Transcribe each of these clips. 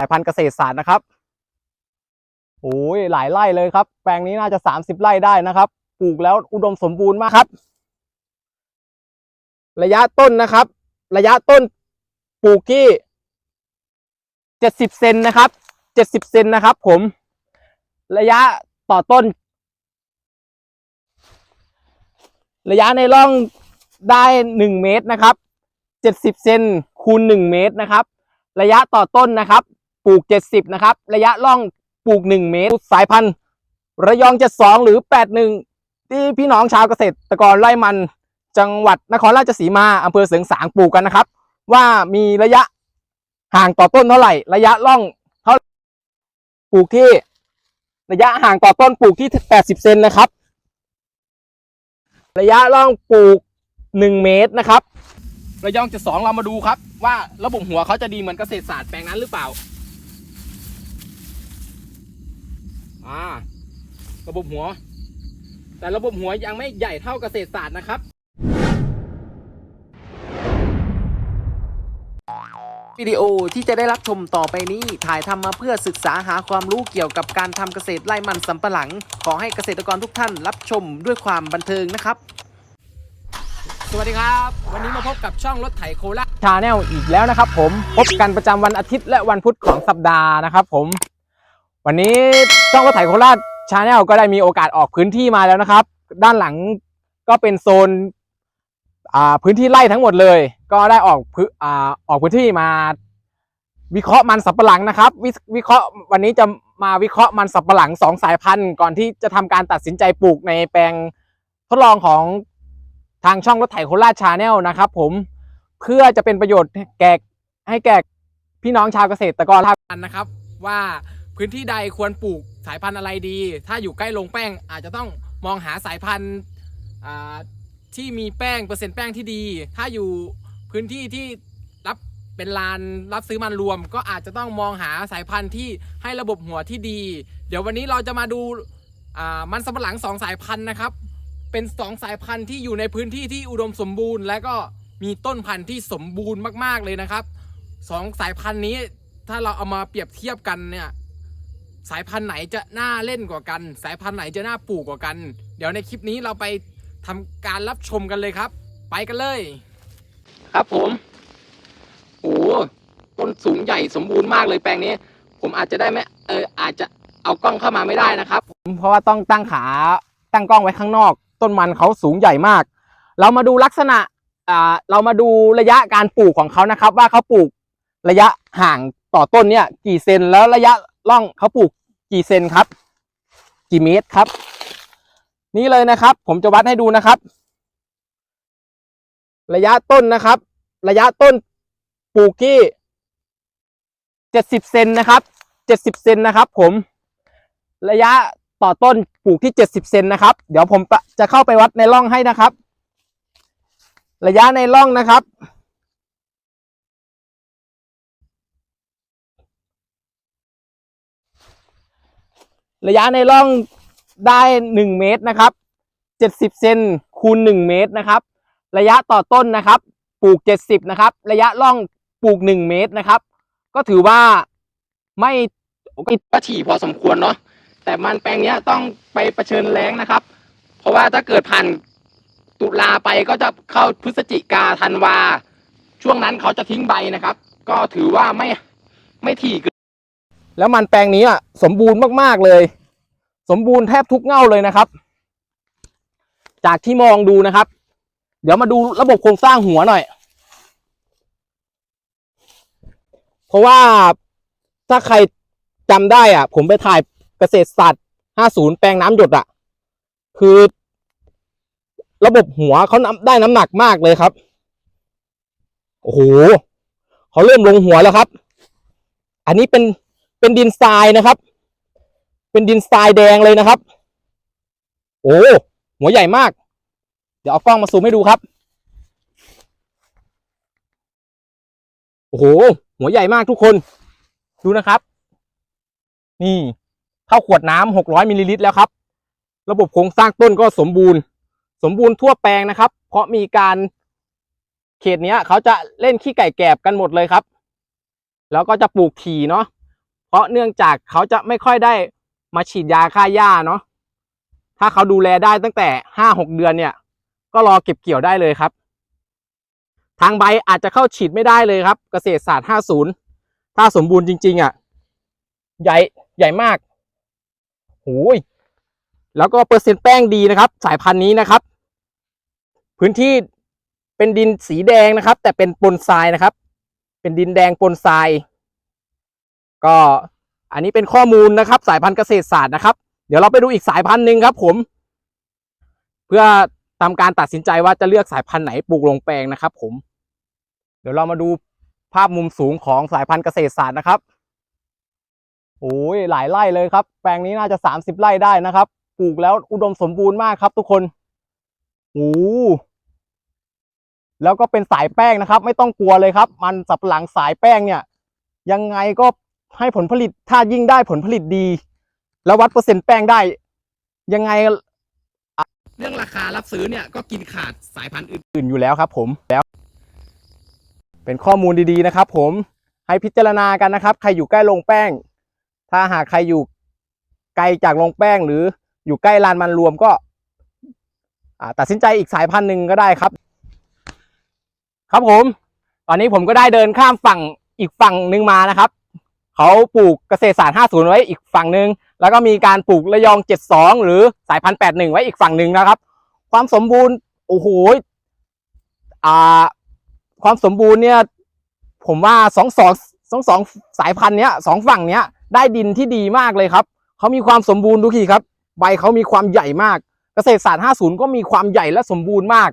ายพันธุ์เกษตรศาสตร์นะครับโอ้ยหลายไร่เลยครับ แปลงนี้น่าจะสามสิบไร่ได้นะครับ ปลูกแล้วอุดมสมบูรณ์มากครับ ระยะต้นนะครับ ระยะต้นปลูกที่เจ็ดสิบเซนนะครับเจ็ดสิบเซนนะครับ ผม ระยะต่อต้น ระยะในร่องได้หนึ่งเมตรนะครับเจ็ดสิบเซนคูณหนึ่งเมตรนะครับ ระยะต่อต้นนะครับ ลูกเจ็ดสิบนะครับ ระยะร่องปลูกหนึ่งเมตร สายพันธุ์ ระยองเจ็ดสองหรือแปดหนึ่งที่พี่น้องชาวเกษตรกรไร่มัน จังหวัดนครราชสีมาอำเภอเสริงสางปลูกกันนะครับ ว่ามีระยะห่างต่อต้นเท่าไหร่ ระยะร่องเท่าปลูกที่ระยะห่างต่อต้นปลูกที่แปดสิบเซนนะครับ ระยะร่องปลูกหนึ่งเมตรนะครับ ระยองเจ็ดสองเรามาดูครับ ว่าระบบหัวเขาจะดีเหมือนเกษตรศาสตร์แปลงนั้นหรือเปล่า อ่า ระบบหัว แต่ระบบหัวยังไม่ใหญ่เท่าเกษตรศาสตร์นะครับวิดีโอที่จะได้รับชมต่อไปนี้ ถ่ายทำมาเพื่อศึกษาหาความรู้เกี่ยวกับการทำเกษตรไร่มันสำปะหลัง ขอให้เกษตรกรทุกท่านรับชมด้วยความบันเทิงนะครับ สวัสดีครับ วันนี้มาพบกับช่องรถไถโคราชชาแนลอีกแล้วนะครับผม พบกันประจำวันอาทิตย์และวันพุธของสัปดาห์นะครับผม วันนี้ช่องรถไถโคราชชาแนลก็ได้มีโอกาสออกพื้นที่มาแล้วนะครับ ด้านหลังก็เป็นโซนอ่าพื้นที่ไร่ทั้งหมดเลย ก็ได้ออกพื้นอ่าออกพื้นที่มา วิเคราะห์มันสับปะหลังนะครับววิเคราะห์วันนี้จะมาวิเคราะห์มันสับปะหลังสองสายพันธุ์ก่อนที่จะทำการตัดสินใจปลูกในแปลงทดลองของทางช่องรถไถโคราชชาแนลนะครับ ผมเพื่อจะเป็นประโยชน์แก่ให้แก่พี่น้องชาวเกษตรกรท่านนะครับว่า พื้นที่ใดควรปลูกสายพันธุ์อะไรดี ถ้าอยู่ใกล้ลงแป้งอาจจะต้องมองหาสายพันธุ์ที่มีแป้งเปอร์เซ็นต์แป้งที่ดี ถ้าอยู่พื้นที่ที่รับเป็นลานรับซื้อมันรวม ก็อาจจะต้องมองหาสายพันธุ์ที่ให้ระบบหัวที่ดี เดี๋ยววันนี้เราจะมาดูมันสำปะหลังสองสายพันธุ์นะครับ เป็นสองสายพันธุ์ที่อยู่ในพื้นที่ที่อุดมสมบูรณ์ และก็มีต้นพันธุ์ที่สมบูรณ์มากๆเลยนะครับสองสายพันธุ์นี้ถ้าเราเอามาเปรียบเทียบกันเนี่ย สายพันธุ์ไหนจะน่าเล่นกว่ากัน สายพันธุ์ไหนจะน่าปลูกกว่ากัน เดี๋ยวในคลิปนี้เราไปทำการรับชมกันเลยครับ ไปกันเลย ครับผมโอ้ต้นสูงใหญ่สมบูรณ์มากเลยแปลงนี้ ผมอาจจะได้ไม่เอออาจจะเอากล้องเข้ามาไม่ได้นะครับเพราะว่าต้องตั้งขาตั้งกล้องไว้ข้างนอก ต้นมันเขาสูงใหญ่มาก เรามาดูลักษณะอ่าเรามาดูระยะการปลูกของเขานะครับ ว่าเขาปลูกระยะห่างต่อต้นเนี่ยกี่เซนแล้วระยะ ร่องเขาปลูกกี่เซนครับ กี่เมตรครับ นี่เลยนะครับ ผมจะวัดให้ดูนะครับ ระยะต้นนะครับ ระยะต้นปลูกที่เจ็ดสิบเซนนะครับเจ็ดสิบเซนนะครับ ผม ระยะต่อต้นปลูกที่เจ็ดสิบเซนนะครับ เดี๋ยวผมจะเข้าไปวัดในร่องให้นะครับ ระยะในร่องนะครับ ระยะในร่องได้หนึ่งเมตรนะครับเจ็ดสิบเซนคูณหนึ่งเมตรนะครับ ระยะต่อต้นนะครับ ปลูกเจ็ดสิบนะครับ ระยะร่องปลูกหนึ่งเมตรนะครับ ก็ถือว่าไม่ก็ถี่พอสมควรเนาะแต่มันแปลงเนี้ยต้องไปเผชิญแล้งนะครับ เพราะว่าถ้าเกิดผ่านตุลาไปก็จะเข้าพฤศจิกาธันวา ช่วงนั้นเขาจะทิ้งใบนะครับ ก็ถือว่าไม่ไม่ถี่เกิน แล้วมันแปลงนี้อะสมบูรณ์มากๆเลย สมบูรณ์แทบทุกเง่าเลยนะครับ จากที่มองดูนะครับ เดี๋ยวมาดูระบบโครงสร้างหัวหน่อย เพราะว่าถ้าใครจำได้อะ ผมไปถ่ายเกษตรศาสตร์50 แปลงน้ำหยดอะ คือ ระบบหัวเขานำได้น้ำหนักมากเลยครับโอ้โหเขาเริ่มลงหัวแล้วครับ อันนี้เป็น เป็นดินทรายนะครับ เป็นดินทรายแดงเลยนะครับ โอ้หัวใหญ่มาก เดี๋ยวเอากล้องมาซูมให้ดูครับ โอ้โห หัวใหญ่มากทุกคน ดูนะครับ นี่เข้าขวดน้ำหกร้อยมิลลิลิตรแล้วครับ ระบบโครงสร้างต้นก็สมบูรณ์ สมบูรณ์ทั่วแปลงนะครับ เพราะมีการเขตเนี้ย เขาจะเล่นขี้ไก่แกบกันหมดเลยครับ แล้วก็จะปลูกถี่เนาะ เพราะเนื่องจากเขาจะไม่ค่อยได้มาฉีดยาฆ่าหญ้าเนาะถ้าเขาดูแลได้ตั้งแต่ห้าหกเดือนเนี่ย ก็รอเก็บเกี่ยวได้เลยครับ ทางใบอาจจะเข้าฉีดไม่ได้เลยครับ เกษตรศาสตร์50ถ้าสมบูรณ์จริง ๆอะใหญ่ใหญ่มากโอ้ยแล้วก็เปอร์เซ็นต์แป้งดีนะครับ สายพันธุ์นี้นะครับ พื้นที่เป็นดินสีแดงนะครับ แต่เป็นปนทรายนะครับ เป็นดินแดงปนทราย ก็อันนี้เป็นข้อมูลนะครับ สายพันธุ์เกษตรศาสตร์นะครับ เดี๋ยวเราไปดูอีกสายพันธุ์หนึ่งครับ ผม เพื่อทำการตัดสินใจว่าจะเลือกสายพันธุ์ไหนปลูกลงแปลงนะครับ ผม เดี๋ยวเรามาดูภาพมุมสูงของสายพันธุ์เกษตรศาสตร์นะครับโอ้ยหลายไร่เลยครับ แปลงนี้น่าจะสามสิบไร่ได้นะครับ ปลูกแล้วอุดมสมบูรณ์มากครับทุกคนโอ้แล้วก็เป็นสายแป้งนะครับ ไม่ต้องกลัวเลยครับ มันสับหลังสายแป้งเนี่ย ยังไงก็ ให้ผลผลิตถ้ายิ่งได้ผลผลิตดี แล้ววัดเปอร์เซ็นต์แป้งได้ ยังไง เรื่องราคารับซื้อเนี่ยก็กินขาดสายพันธุ์อื่น ๆ อยู่แล้วครับผมแล้ว เป็นข้อมูลดีๆนะครับ ผมให้พิจารณากันนะครับ ใครอยู่ใกล้โรงแป้ง ถ้าหากใครอยู่ไกลจากโรงแป้ง หรืออยู่ใกล้ลานมันรวมก็ตัดสินใจอีกสายพันธุ์หนึ่งก็ได้ครับ ครับผม ตอนนี้ผมก็ได้เดินข้ามฝั่งอีกฝั่งหนึ่งมานะครับ เขาปลูกเกษตรศาสตร์ 50 ไว้อีกฝั่งหนึ่งแล้วก็มีการปลูกระยอง 72 หรือสายพันธุ์ 81 ไว้อีกฝั่งหนึ่งนะครับ ความสมบูรณ์โอ้โหอ่าความสมบูรณ์เนี่ยผมว่าสองสองสองสองสายพันธุ์เนี้ยสองฝั่งเนี้ยได้ดินที่ดีมากเลยครับเขามีความสมบูรณ์ดูทีครับ ใบเขามีความใหญ่มาก เกษตรศาสตร์ 50 ก็มีความใหญ่และสมบูรณ์มาก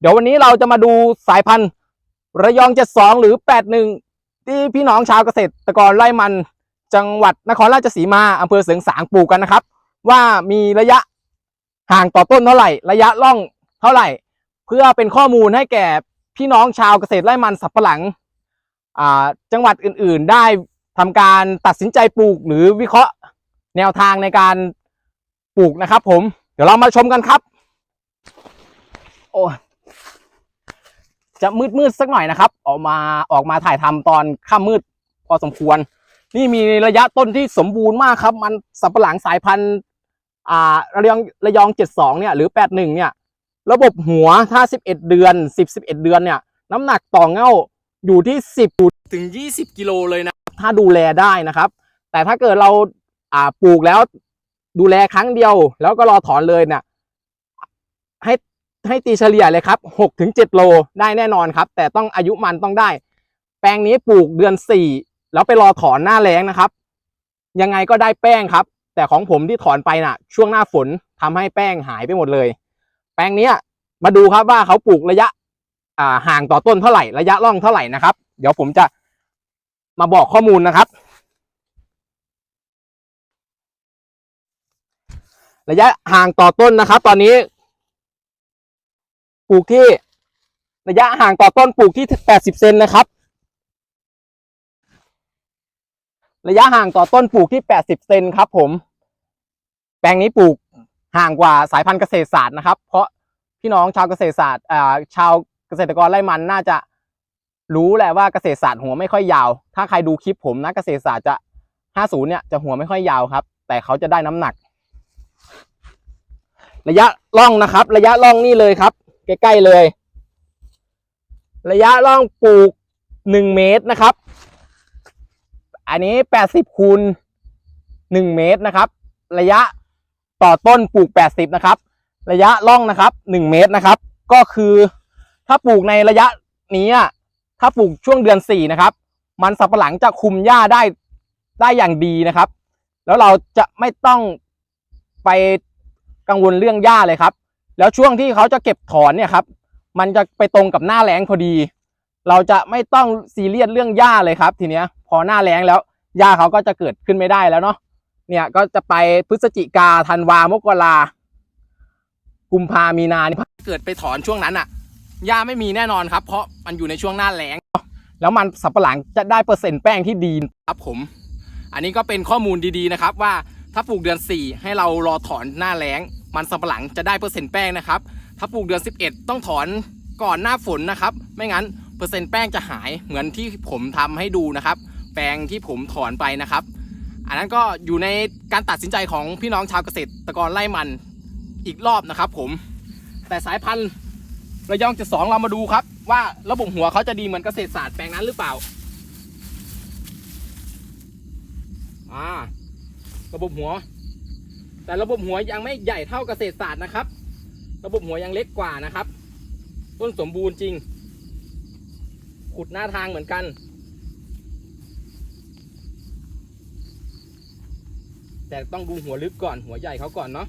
เดี๋ยววันนี้เราจะมาดูสายพันธุ์ระยอง 72 หรือ 81 ที่พี่น้องชาวเกษตรกรไร่มันจังหวัดนครราชสีมาอำเภอเสริงสางปลูกกันนะครับ ว่ามีระยะห่างต่อต้นเท่าไหร่ ระยะล่องเท่าไหร่ เพื่อเป็นข้อมูลให้แก่พี่น้องชาวเกษตรไร่มันสับปะหลังอ่าจังหวัดอื่น ๆ ได้ทำการตัดสินใจปลูกหรือวิเคราะห์แนวทางในการปลูกนะครับ ผม เดี๋ยวเรามาชมกันครับ โอ้ จะมืดมืดๆสักหน่อยนะครับ ออกมาออกมาถ่ายทำตอนค่ำมืดพอสมควร นี่มีระยะต้นที่สมบูรณ์มากครับ มันสับปะหลังสายพันธุ์อ่าระยองระยองเจ็ดสองเนี่ยหรือแปดหนึ่งเนี่ย ระบบหัวถ้าสิบเอ็ดเดือนสิบสิบเอ็ดเดือนเนี่ย น้ำหนักต่อเง่าอยู่ที่สิบถึงยี่สิบกิโลเลยนะ ถ้าดูแลได้นะครับ แต่ถ้าเกิดเราอ่าปลูกแล้วดูแลครั้งเดียว แล้วก็รอถอนเลยเนี่ย ให้ตีเฉลี่ยเลยครับหกถึงเจ็ดโลได้แน่นอนครับ แต่ต้องอายุมันต้องได้ แปลงนี้ปลูกเดือนสี่แล้วไปรอถอนหน้าแล้งนะครับ ยังไงก็ได้แป้งครับ แต่ของผมที่ถอนไปน่ะ ช่วงหน้าฝนทำให้แป้งหายไปหมดเลย แปลงนี้มาดูครับว่าเขาปลูกระยะห่างต่อต้นเท่าไหร่ระยะร่องเท่าไหร่นะครับ เดี๋ยวผมจะมาบอกข้อมูลนะครับ ระยะห่างต่อต้นนะครับ ตอนนี้ ปลูกที่ระยะห่างต่อต้นปลูกที่แปดสิบเซนนะครับ ระยะห่างต่อต้นปลูกที่แปดสิบเซนครับ ผม แปลงนี้ปลูกห่างกว่าสายพันธุ์เกษตรศาสตร์นะครับ เพราะพี่น้องชาวเกษตรศาสตร์อ่าชาวเกษตรกรไร่มันน่าจะรู้แหละว่าเกษตรศาสตร์หัวไม่ค่อยยาว ถ้าใครดูคลิปผมนะเกษตรศาสตร์จะห้าศูนย์เนี่ยจะหัวไม่ค่อยยาวครับ แต่เขาจะได้น้ำหนัก ระยะล่องนะครับ ระยะล่องนี่เลยครับ ใกล้ๆเลย ระยะล่องปลูกหนึ่งเมตรนะครับ อันนี้แปดสิบคูณหนึ่งเมตรนะครับ ระยะต่อต้นปลูกแปดสิบนะครับ ระยะล่องนะครับหนึ่งเมตรนะครับ ก็คือถ้าปลูกในระยะนี้อะถ้าปลูกช่วงเดือนสี่นะครับ มันสับปะหลังจะคุมหญ้าได้ได้อย่างดีนะครับ แล้วเราจะไม่ต้องไปกังวลเรื่องหญ้าเลยครับ แล้วช่วงที่เขาจะเก็บถอนเนี่ยครับ มันจะไปตรงกับหน้าแล้งพอดี เราจะไม่ต้องซีเรียสเรื่องหญ้าเลยครับ ทีเนี้ยพอหน้าแล้งแล้วหญ้าเขาก็จะเกิดขึ้นไม่ได้แล้วเนาะเนี่ยก็จะไปพฤศจิกาธันวามกรากุมภามีนานี่เกิดไปถอนช่วงนั้นอะหญ้าไม่มีแน่นอนครับ เพราะมันอยู่ในช่วงหน้าแล้งแล้วมันสับปะหลังจะได้เปอร์เซ็นต์แป้งที่ดีครับผม อันนี้ก็เป็นข้อมูลดีๆนะครับ ว่าถ้าปลูกเดือน 4 ให้เรารอถอนหน้าแล้ง มันสับปะหลังจะได้เปอร์เซ็นต์แป้งนะครับ ถ้าปลูกเดือน 11 ต้องถอนก่อนหน้าฝนนะครับ ไม่งั้นเปอร์เซ็นต์แป้งจะหายเหมือนที่ผมทำให้ดูนะครับ แปลงที่ผมถอนไปนะครับ อันนั้นก็อยู่ในการตัดสินใจของพี่น้องชาวเกษตรกรไร่มันอีกรอบนะครับ ผม แต่สายพันธุ์ระยองจะสองเรามาดูครับ ว่าระบบหัวเขาจะดีเหมือนเกษตรศาสตร์แปลงนั้นหรือเปล่าอ่าระบบหัว แต่ระบบหัวยังไม่ใหญ่เท่าเกษตรศาสตร์นะครับ ระบบหัวยังเล็กกว่านะครับ ต้นสมบูรณ์จริง ขุดหน้าทางเหมือนกันแต่ต้องดูหัวลึกก่อนหัวใหญ่เขาก่อนเนาะ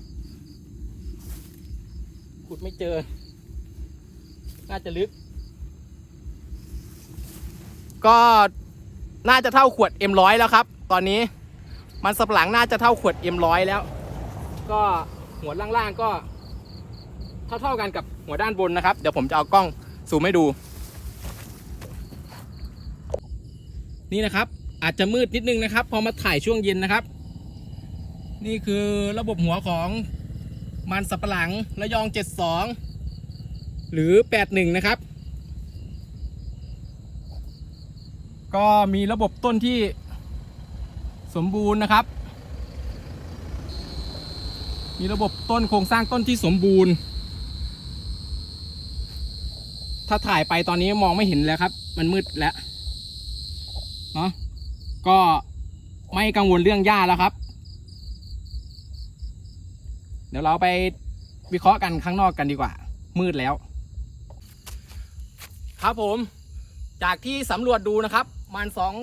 ขุดไม่เจอ น่าจะลึก ก็น่าจะเท่าขวด M100 แล้วครับ ตอนนี้มันสับหลังน่าจะเท่าขวด M100 แล้ว ก็หัวล่างๆก็เท่าๆกันกับหัวด้านบนนะครับ เดี๋ยวผมจะเอากล้องซูมให้ดู นี่นะครับ อาจจะมืดนิดนึงนะครับ พอมาถ่ายช่วงเย็นนะครับ นี่คือระบบหัวของมันสับปะหลังระยอง 72 หรือ 81 นะครับ ก็มีระบบต้นที่สมบูรณ์นะครับ มีระบบต้นโครงสร้างต้นที่สมบูรณ์ ถ้าถ่ายไปตอนนี้มองไม่เห็นแล้วครับ มันมืดแล้วเนาะก็ไม่กังวลเรื่องหญ้าแล้วครับ เดี๋ยวเราไปวิเคราะห์กันข้างนอกกันดีกว่า มืดแล้ว ครับผม จากที่สำรวจดูนะครับมันสอง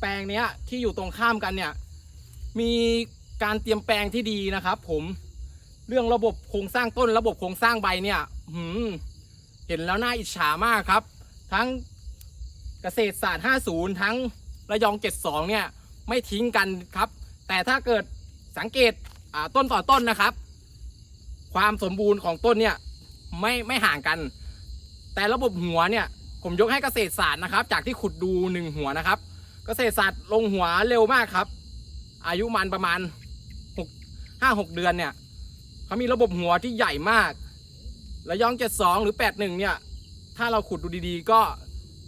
แปลงเนี้ยที่อยู่ตรงข้ามกันเนี่ย มีการเตรียมแปลงที่ดีนะครับผม เรื่องระบบโครงสร้างต้นระบบโครงสร้างใบเนี่ยหืมเห็นแล้วน่าอิจฉามากครับ ทั้งเกษตรศาสตร์ 50 ทั้งระยอง 72 เนี่ยไม่ทิ้งกันครับ แต่ถ้าเกิดสังเกตต้นต่อต้นนะครับ ความสมบูรณ์ของต้นเนี่ยไม่ไม่ห่างกัน แต่ระบบหัวเนี่ยผมยกให้เกษตรศาสตร์นะครับ จากที่ขุดดูหนึ่งหัวนะครับ เกษตรศาสตร์ลงหัวเร็วมากครับ อายุมันประมาณหกห้าหกเดือนเนี่ย เขามีระบบหัวที่ใหญ่มาก ระยองเจ็ดสองหรือแปดหนึ่งเนี่ย ถ้าเราขุดดูดีๆ ก็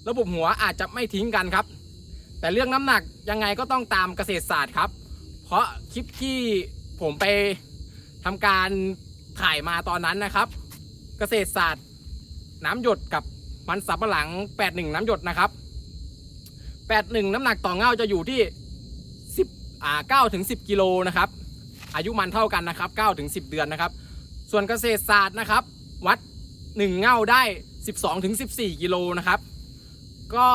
ระบบหัวอาจจะไม่ทิ้งกันครับ แต่เรื่องน้ำหนักยังไงก็ต้องตามเกษตรศาสตร์ครับ เพราะคลิปที่ผมไปทำการถ่ายมาตอนนั้นนะครับ เกษตรศาสตร์น้ำหยดกับมันสับปะหลัง 81 น้ำหยดนะครับ 81 น้ำหนักต่อเงาจะอยู่ที่ 10 อ่า9ถึง 10 กิโลนะครับ อายุมันเท่ากันนะครับ9ถึง10 เดือนนะครับ ส่วนเกษตรศาสตร์นะครับ วัด 1 เง่าได้ 12ถึง14 กิโลนะครับ ก็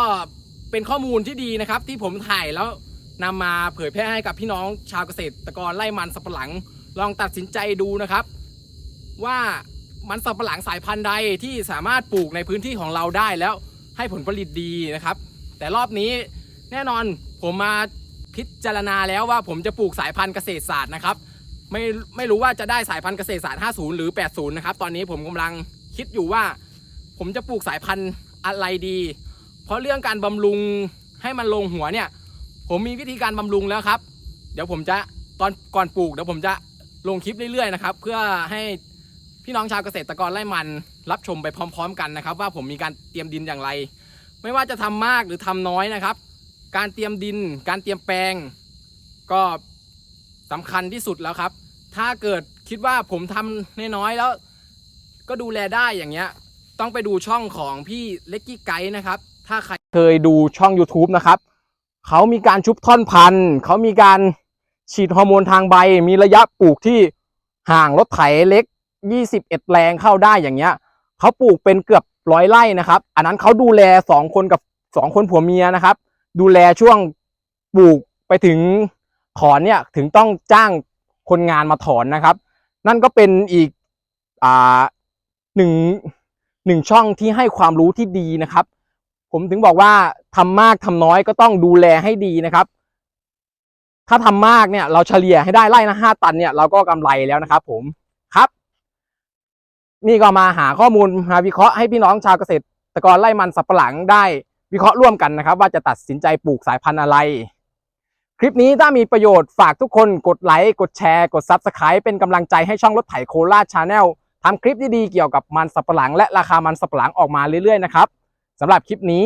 เป็นข้อมูลที่ดีนะครับ ที่ผมถ่ายแล้วนำมาเผยแพร่ให้กับพี่น้องชาวเกษตรกรไร่มันสับปะหลัง ลองตัดสินใจดูนะครับ ว่ามันสับปะหลังสายพันธุ์ใดที่สามารถปลูกในพื้นที่ของเราได้แล้วให้ผลผลิตดีนะครับ แต่รอบนี้แน่นอนผมมา พิจารณาแล้วว่าผมจะปลูกสายพันธุ์เกษตรศาสตร์นะครับไม่ไม่รู้ว่าจะได้สายพันธุ์เกษตรศาสตร์ 50 หรือ 80 นะครับ ตอนนี้ผมกำลังคิดอยู่ว่า ผมจะปลูกสายพันธุ์อะไรดี เพราะเรื่องการบำรุงให้มันลงหัวเนี่ย ผมมีวิธีการบำรุงแล้วครับ เดี๋ยวผมจะตอนก่อนปลูกเดี๋ยวผมจะลงคลิปเรื่อยๆนะครับ เพื่อให้พี่น้องชาวเกษตรกรไร่มันรับชมไปพร้อม ๆ กันนะครับ ว่าผมมีการเตรียมดินอย่างไร ไม่ว่าจะทำมากหรือทำน้อยนะครับ การเตรียมดิน การเตรียมแปลง ก็สำคัญที่สุดแล้วครับ ถ้าเกิดคิดว่าผมทำน้อยๆแล้ว ก็ดูแลได้อย่างเงี้ย ต้องไปดูช่องของพี่เล็กกี้ไกด์นะครับ ถ้าใครเคยดูช่อง YouTube นะครับ เขามีการชุบท่อนพันธุ์เขามีการฉีดฮอร์โมนทางใบ มีระยะปลูกที่ห่างรถไถเล็ก 21 แรงเข้าได้อย่างเงี้ยเขาปลูกเป็นเกือบร้อยไร่นะครับ อันนั้นเขาดูแลสองคนกับสองคนผัวเมียนะครับ ดูแลช่วงปลูกไปถึงถอนเนี่ยถึงต้องจ้างคนงานมาถอนนะครับ นั่นก็เป็นอีกอ่าหนึ่งหนึ่งช่องที่ให้ความรู้ที่ดีนะครับ ผมถึงบอกว่าทำมากทำน้อยก็ต้องดูแลให้ดีนะครับ ถ้าทำมากเนี่ยเราเฉลี่ยให้ได้ไร่ละห้าตันเนี่ยเราก็กำไรแล้วนะครับ ผมครับ นี่ก็มาหาข้อมูลมาวิเคราะห์ให้พี่น้องชาวเกษตรกรไร่มันสับปะหลังได้ วิเคราะห์ร่วมกันนะครับ ว่าจะตัดสินใจปลูกสายพันธุ์อะไร คลิปนี้ถ้ามีประโยชน์ฝากทุกคนกดไลค์กดแชร์กด Subscribe เป็นกำลังใจให้ช่องรถไถโคราชชาแนลทำคลิปดีๆเกี่ยวกับมันสับปะหลัง และราคามันสับปะหลังออกมาเรื่อยๆนะครับสำหรับคลิปนี้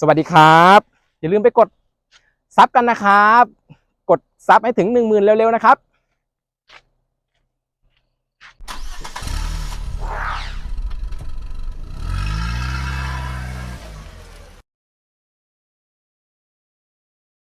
สวัสดีครับ อย่าลืมไปกดซับกันนะครับ กดซับให้ถึง 1 0,000 เร็วๆนะครับ